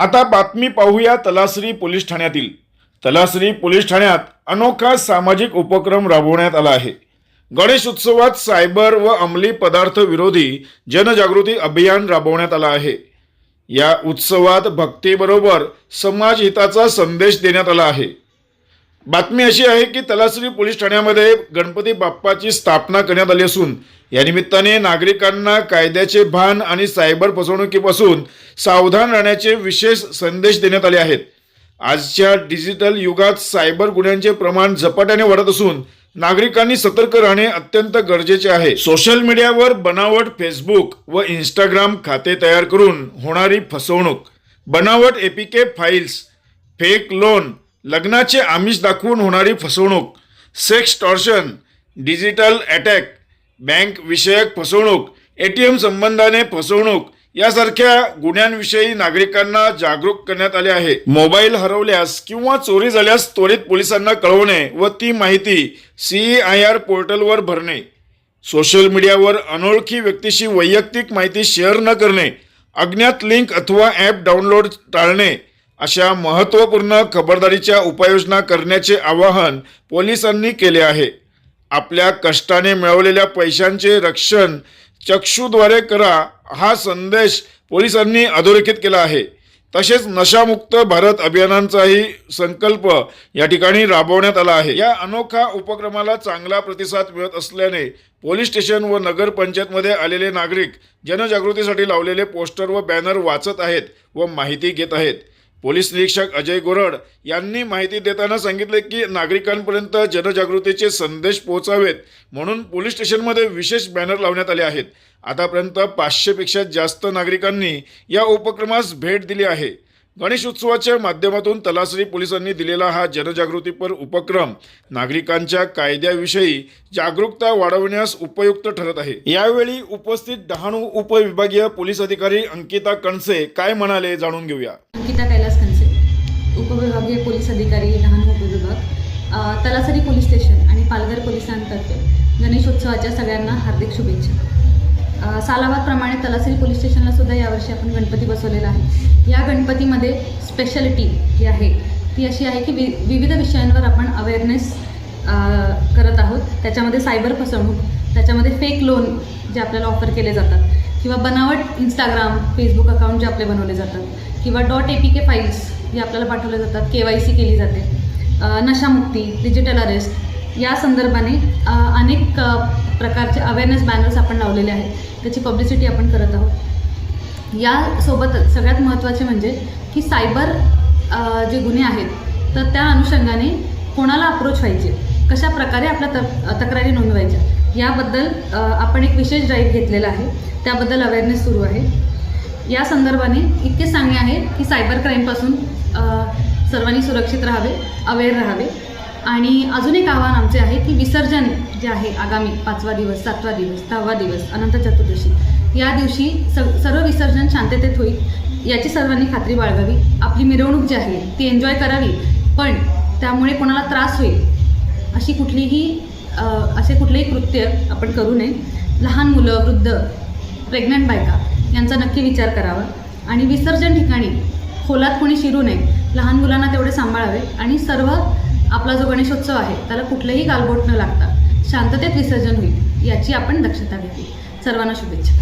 आता बातमी पाहूया तलासरी पोलीस ठाण्यातील. तलासरी पोलीस ठाण्यात अनोखा सामाजिक उपक्रम राबवण्यात आला आहे. गणेश उत्सवात सायबर व अंमली पदार्थ विरोधी जनजागृती अभियान राबवण्यात आला आहे. या उत्सवात भक्तीबरोबर समाजहिताचा संदेश देण्यात आला आहे. बातमी अशी आहे की तलासरी पोलीस ठाण्यामध्ये गणपती बाप्पाची स्थापना करण्यात आली असून या निमित्ताने नागरिकांना कायद्याचे भान आणि सायबर फसवणुकीपासून सावधान राहण्याचे विशेष संदेश देण्यात आले आहेत. आजच्या डिजिटल युगात सायबर गुन्ह्यांचे प्रमाण झपाट्याने वाढत असून नागरिकांनी सतर्क राहणे अत्यंत गरजेचे आहे. सोशल मीडियावर बनावट फेसबुक व इंस्टाग्राम खाते तयार करून होणारी फसवणूक बनावट एपीके फाईल्स फेक लोन लग्नाचे आमिष दाखवून होणारी फसवणूक sextortion digital attack bank विषयक फसवणूक ए टी एम संबंधाने फसवणूक यासारख्या गुन्ह्यांविषयी नागरिकांना जागरूक करण्यात आले आहे. मोबाईल हरवल्यास किंवा चोरी झाल्यास त्वरित पोलिसांना कळवणे व ती माहिती सीई आय आर पोर्टलवर भरणे. सोशल मीडियावर अनोळखी व्यक्तीशी वैयक्तिक माहिती शेअर न करणे अज्ञात लिंक अथवा ॲप डाउनलोड टाळणे अशा महत्त्वपूर्ण खबरदारीच्या उपाययोजना करण्याचे आवाहन पोलिसांनी केले आहे. आपल्या कष्टाने मिळवलेल्या पैशांचे रक्षण चक्षुद्वारे करा हा संदेश पोलिसांनी अधोरेखित केला आहे. तसेच नशामुक्त भारत अभियानांचाही संकल्प या ठिकाणी राबवण्यात आला आहे. या अनोखा उपक्रमाला चांगला प्रतिसाद मिळत असल्याने पोलीस स्टेशन व नगरपंचायतमध्ये आलेले नागरिक जनजागृतीसाठी लावलेले पोस्टर व बॅनर वाचत आहेत व माहिती घेत आहेत. पोलीस निरीक्षक अजय गोरड यांनी माहिती देताना सांगितले की नागरिकांपर्यंत जनजागृतीचे संदेश पोहोचावेत म्हणून पोलीस स्टेशनमध्ये विशेष बॅनर लावण्यात आले आहेत. आतापर्यंत पाचशेपेक्षा जास्त नागरिकांनी या उपक्रमास भेट दिली आहे. गणेश उत्सवाच्या माध्यमातून तलासरी पोलिसांनी दिलेला हा जनजागृतीपर उपक्रम नागरिकांच्या कायद्याविषयी जागरूकता वाढवण्यास उपयुक्त ठरत आहे. यावेळी उपस्थित डहाणू उपविभागीय पोलीस अधिकारी अंकिता कणसे काय म्हणाले जाणून घेऊया. अंकिता अधिकारी लहान उपविभाग विभाग तलासरी पोलीस स्टेशन आणि पालघर पोलिसांतर्फे गणेशोत्सवाच्या सगळ्यांना हार्दिक शुभेच्छा. सालाबादप्रमाणे तलासरी पोलीस स्टेशनला सुद्धा यावर्षी आपण गणपती बसवलेला आहे. या गणपतीमध्ये स्पेशालिटी जी आहे. ती अशी आहे की वि विविध विषयांवर आपण अवेअरनेस करत आहोत. त्याच्यामध्ये सायबर फसवणूक त्याच्यामध्ये फेक लोन जे आपल्याला ऑफर केले जातात किंवा बनावट इंस्टाग्राम फेसबुक अकाउंट जे आपले बनवले जातात किंवा dot A P K files जे आपल्याला पाठवले जातात के वाय सी केली जाते नशामुक्ती डिजिटल अरेस्ट या संदर्भाने अनेक प्रकारचे अवेअरनेस बॅनर्स आपण लावलेले आहेत. त्याची पब्लिसिटी आपण करत आहोत. यासोबतच सगळ्यात महत्त्वाचे म्हणजे की सायबर जे गुन्हे आहेत तर त्या अनुषंगाने कोणाला अप्रोच व्हायचे? कशा प्रकारे आपल्या तक तक्रारी नोंदवायच्या? याबद्दल आपण एक विशेष ड्राईव्ह घेतलेला आहे. त्याबद्दल अवेअरनेस सुरू आहे. या संदर्भाने इतके सांगणे आहे की सायबर क्राईमपासून सर्वांनी सुरक्षित राहावे अवेअर राहावे. आणि अजून एक आव्हान आमचे आहे की विसर्जन जे आहे आगामी पाचवा दिवस सातवा दिवस दहावा दिवस अनंत चतुर्दशी या दिवशी स सर्व विसर्जन शांततेत होईल याची सर्वांनी खात्री बाळगावी. आपली मिरवणूक जी आहे ती एन्जॉय करावी पण त्यामुळे कोणाला त्रास होईल अशी कुठलीही असे कुठलेही कृत्य आपण करू नये. लहान मुलं वृद्ध प्रेग्नंट बायका यांचा नक्की विचार करावा. आणि विसर्जन ठिकाणी खोलात कोणी शिरू नये. लहान मुलांना तेवढे सांभाळावे. आणि सर्व आपला जो गणेशोत्सव आहे त्याला कुठलंही गालबोट न लागता शांततेत विसर्जन होईल याची आपण दक्षता घ्यावी सर्वांना शुभेच्छा.